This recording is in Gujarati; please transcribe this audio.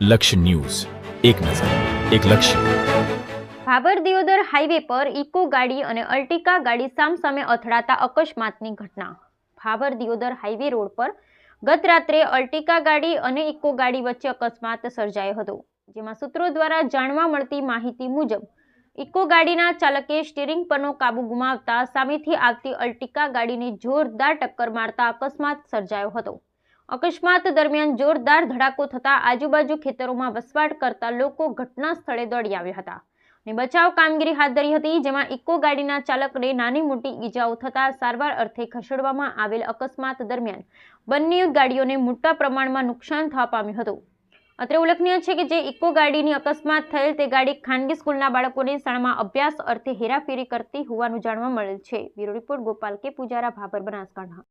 લક્ષ્ય ન્યૂઝ. એક નજર, એક લક્ષ્ય. ભાભર દિયોદર હાઈવે પર ઇકો ગાડી અને અલ્ટિકા ગાડી સામસામે અથડાતા અકસ્માતની ઘટના. ભાભર દિયોદર હાઈવે રોડ પર ગત રાત્રે અલ્ટિકા ગાડી અને ઇકો ગાડી વચ્ચે અકસ્માત સર્જાયો હતો, જેમાં સૂત્રો દ્વારા જાણવા મળતી માહિતી મુજબ, ઇકો ગાડીના ચાલકે સ્ટીરિંગ પરનો કાબુ ગુમાવતા સામેથી આવતી અલ્ટિકા ગાડીને જોરદાર ટક્કર મારતા અકસ્માત સર્જાયો હતો. અકસ્માત દરમિયાન જોરદાર ધડાકો થતા આજુબાજુ ખેતરોમાં વસવાટ કરતા લોકો ઘટના સ્થળે દોડી આવ્યા હતા. અને બચાવ કામગીરી હાથ ધરી હતી, જેમાં ઇકો ગાડીના ચાલકને નાની મોટી ઈજાઓ થતા સારવાર અર્થે ખસેડવામાં આવેલ અકસ્માત દરમિયાન બંને ગાડીઓને મોટા પ્રમાણમાં નુકસાન થવા પામ્યું હતું. અત્રે ઉલ્લેખનીય છે કે જે ઇકો ગાડીની અકસ્માત થયેલ તે ગાડી ખાનગી સ્કૂલના બાળકોને શાળામાં અભ્યાસ અર્થે હેરાફેરી કરતી હોવાનું જાણવા મળેલ છે. બ્યુરો રિપોર્ટ ગોપાલ કે. પૂજારા, ભાભર, બનાસકાંઠા.